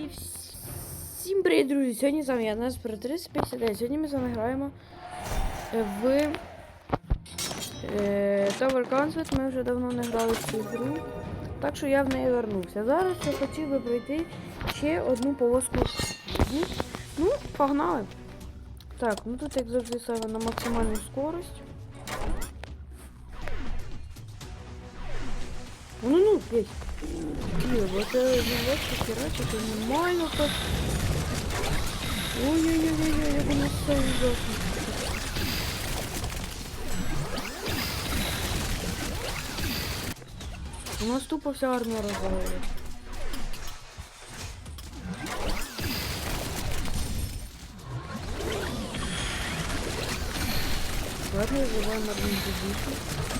І Всім привіт, друзі! Сьогодні з вами я, нас про 359. Сьогодні ми з вами граємо в е, Tower Conflict. Ми вже давно не грали в цю гру. Так що я в неї вернувся. Зараз я хотів би пройти ще одну полоску. Ну, погнали. Так, ну тут, як завжди, ставимо на максимальну скорость. Ну ну, петь. Ні, бо це легко нормально так. Ой-ой-ой, як у нас все ужасно. У нас тупо вся армія розвалила. Ладно, вызываем одну позицию.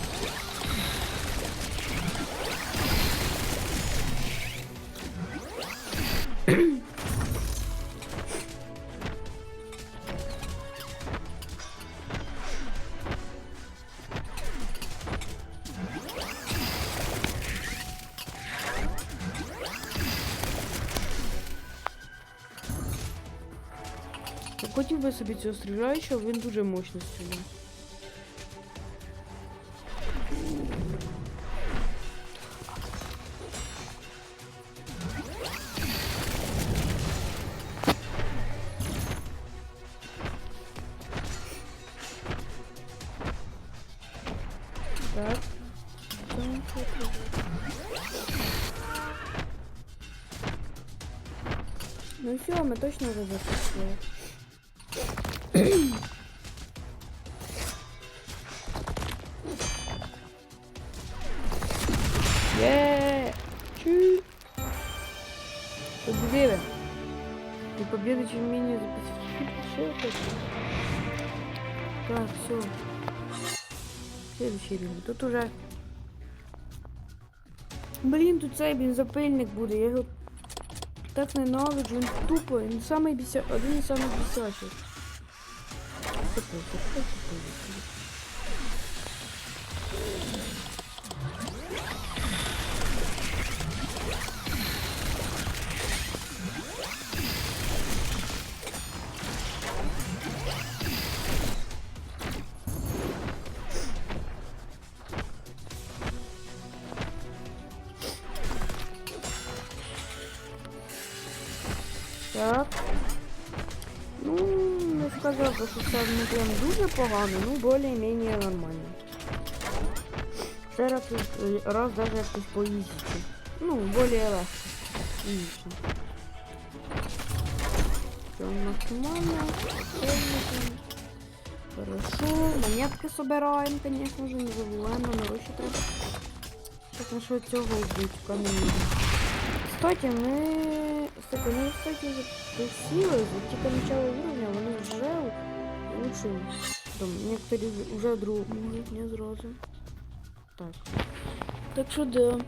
Хотів би собі цього стріляючого, він дуже мощно стріляє. Так. Ну все, мы точно уже запустили. Победили! И победа чем менее запустили. Так, все. Следующий рівень. Тут уже... Блін, тут цей бензопильник буде, я його так ненавиджу, він тупо, він самий біся... один із самих бісячих. Так. Ну, не сказав, би, що це не прям дуже погано, ну более-менее нормально. Це раз, раз даже якось поїздити. Ну, более легко. Інші. Все максимально. Окей, Хорошо. Монетки собираем, конечно же, не забуваем, нам гроші треба. Так, на що цього вбити, камінь. Кстати, ми... Кстати, ми, кстати, запустили, вот тільки начало уровня, вони вже лучше. Там, некоторі вже другу можуть, не зразу. Так. Так що да.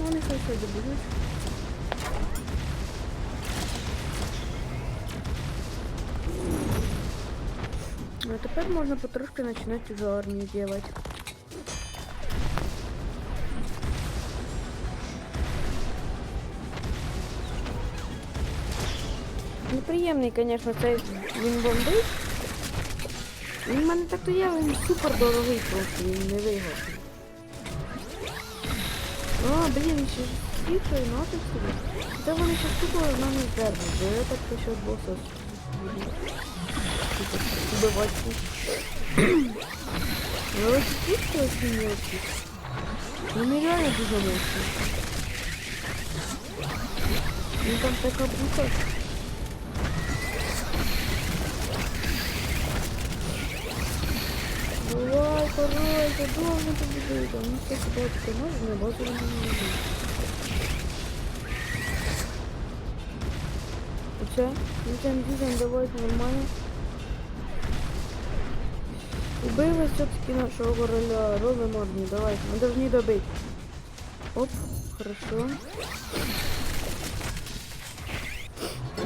Ну, нехай сьогодні будуть. Ну, а тепер можна потрошки починати вже армію делать. Неприємний, звісно, цей він бомбить. Він в мене так то є, він супер дорогий просто, він не вигодний. О, блін, ще ж світло і ноти собі. Та вони ще тупо з нами здержать, бо я так ще від боса буду. Типа, убивати. Ну, ось ці ось мелкі. Вони реально дуже мощні. Ну там така бута. Давай, король, ты должен победить. А ну что сюда ты можешь на базу не найти. Все, мы там видим, давай нормально. Убили все-таки нашего короля Ровы Морни. Давай, мы должны добить. Оп, хорошо.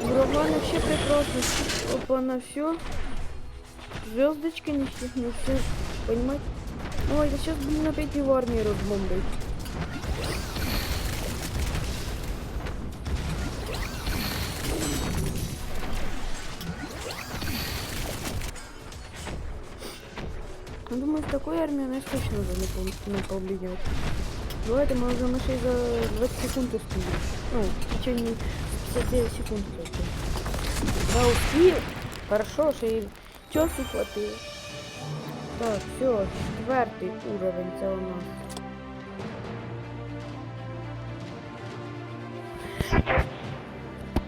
Ураган вообще прекрасно. Опа, на все. Звездочки не все, не все. Понимаете? Ой, да сейчас, блин, опять не в армии разбомбить. Думаю, с такой армией нас точно уже пол- не повлияет. Давайте мы уже мышей за 20 секунд успеем. Ну, в течение 50 секунд. Да, успеем. Хорошо, что и часу хватило. Так, все, четвертий уровень це у нас.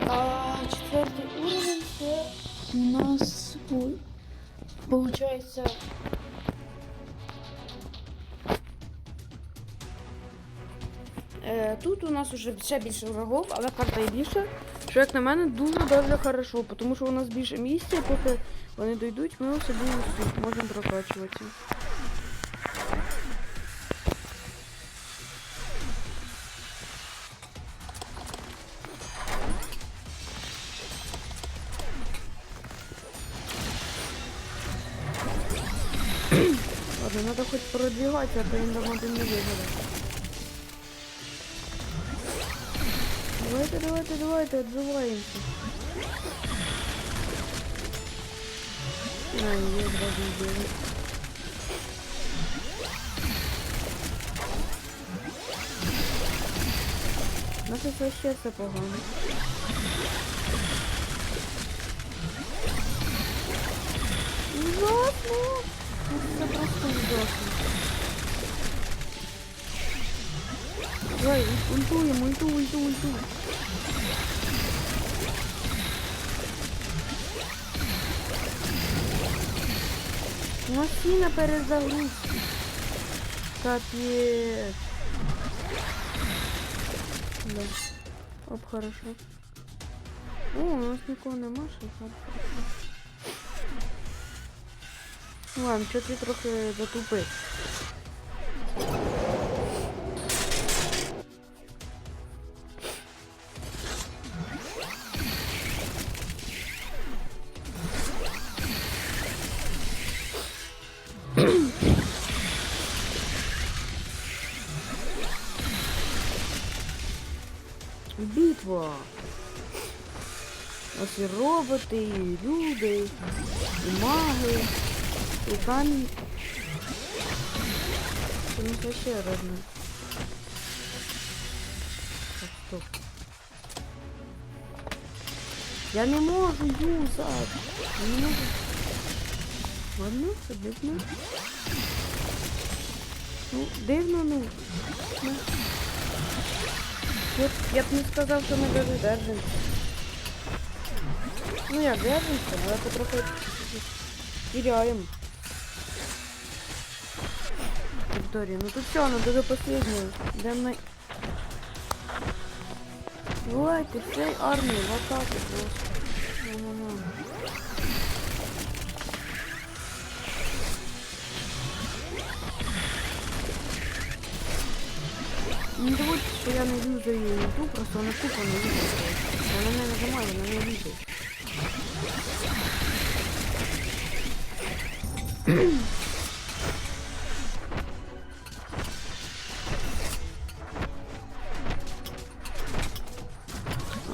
А четвертий уровень це у нас ой, тут у нас уже ще більше врагов, але карта і більше. Що як на мене дуже дуже хорошо, тому що у нас більше місця, і поки вони дійдуть, ми тут можемо прокачуватися. Ладно, надо хоть продвигаться, а то там один не выгодно. Давайте, давайте, давайте, отзываемся. А, есть даже. У нас тут вообще все погано. Ужасно! Это просто ужасно. Давай, ультуем, ульту, ульту, ульту. Машина перезагрузки. Капец. Да. Оп, хорошо. О, у нас нікого нема, що хорошо. Ладно, що ти трохи затупив. Битва. Ось і роботи, і люди, і маги, і камінь. Це не вообще родно. Так, стоп. Я не можу юзати. Не можу. Ладно, це дивно. Ну, дивно, ну. ну. Я, б- я не сказав, що ми даже держимося. Ну як, держимося, але потрохи теряємо. Вікторія, ну тут все, ну до последнього. Йдемо на... Давайте, всей армії в атаку просто. Не доводь, що я не юзаю ютуб, просто вона тупо не юзає. Вона не нажимає, вона не юзає.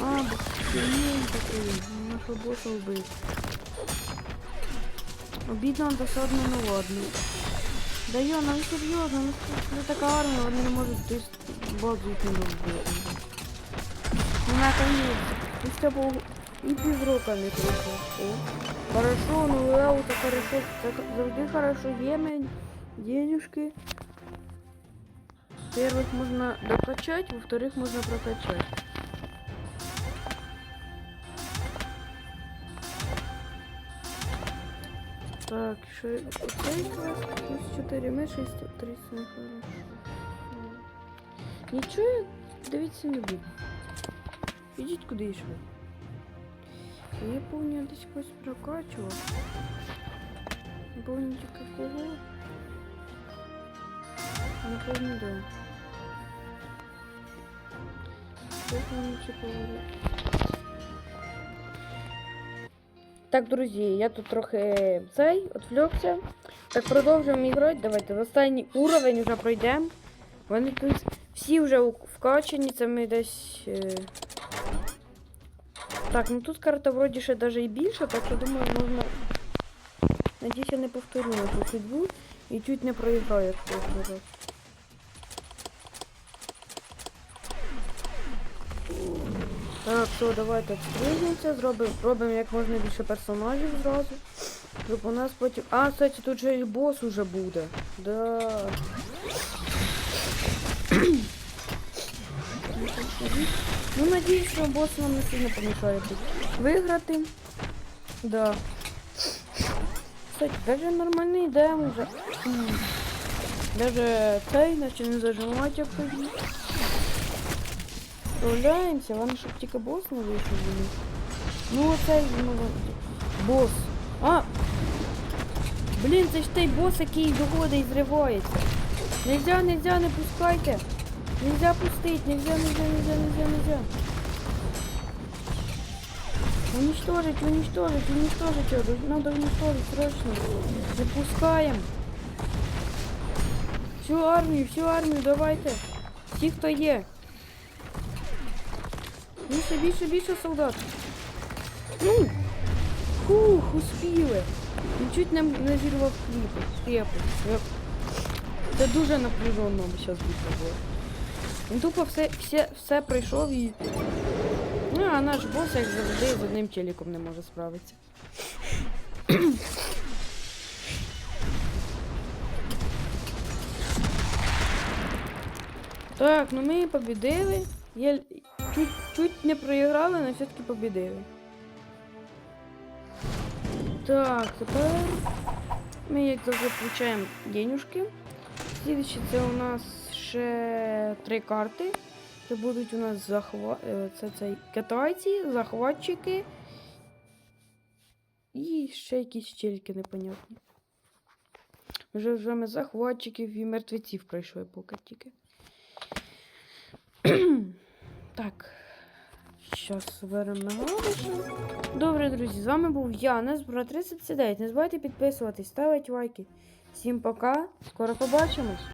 А, бахтемень такий, нашого боса вбив. Обідно, досадно, ну ладно. Да йо, ну серйозно, ну це така армія, вони не можуть десь базу їх не вбити. Ну на конец. Ти з тобою і піврока не пройшло. О, Хорошо, ну Лео, це хорошо, це завжди хорошо. Є мені денежки. Во-первых, можно докачать, во-вторых, можно прокачать. Так, оцей клас плюс 4, ми 6, 30, хорошо. Нічого, дивіться не буду. Ідіть куди йшли. Я помню, я десь когось прокачував. Помню тільки кого. Напевно, да. Я помню, типу, Так, друзі, я тут трохи цей отвлекся. Так, продовжуємо грати. Давайте в останній уровень вже пройдемо. Вони тут всі вже вкачані, це ми десь. е, Так, ну тут карта вроді ще навіть і більша, так що думаю, можна. Надіюсь, я не повторю нашу судьбу і чуть не проіграю, як кожен Так, що, давайте стригнемося, зробимо, робимо як можна більше персонажів зразу. Щоб у нас потім. А, кстати, тут же і бос уже буде. Да. Ну, надіюсь, що бос нам не сильно помішає тут виграти. Да. Кстати, даже нормально йдемо вже. Даже цей, наче не зажимати тоді. Справляємося, вам щоб тільки бос не вийшов мені. Ну оцей, ну бос. А! Блін, це ж той бос, який доходить. Нельзя, нельзя, не пускайте. Нельзя пустить, нельзя, нельзя, нельзя, нельзя, нельзя. Уничтожить, уничтожить, уничтожить его. Надо уничтожить срочно. Запускаем. Всю армію, всю армію, давайте. Всі, хто є. Більше, більше, більше солдат. Ну, фух, успіли. Він чуть не, зірвав кліпи. Крепость. Це дуже напряженно зараз битва була. Він тупо все, все, все пройшов і. Ну, а наш бос, як завжди, з одним челіком не може справитися. Так, ну ми побідили. Є... Чуть, чуть не проіграли, але все-таки побідили. Так, тепер ми як завжди получаємо денюжки. Слідуючи це у нас ще три карти. Це будуть у нас захва... е, це китайці, захватчики і ще якісь щельки непонятні. Вже вже ми захватчиків і мертвеців пройшли поки тільки. так. Щас беремо на галочку. Добре, друзі, з вами був я, Незбро 359. Не забувайте підписуватись, ставити лайки. Всім пока. Скоро побачимось.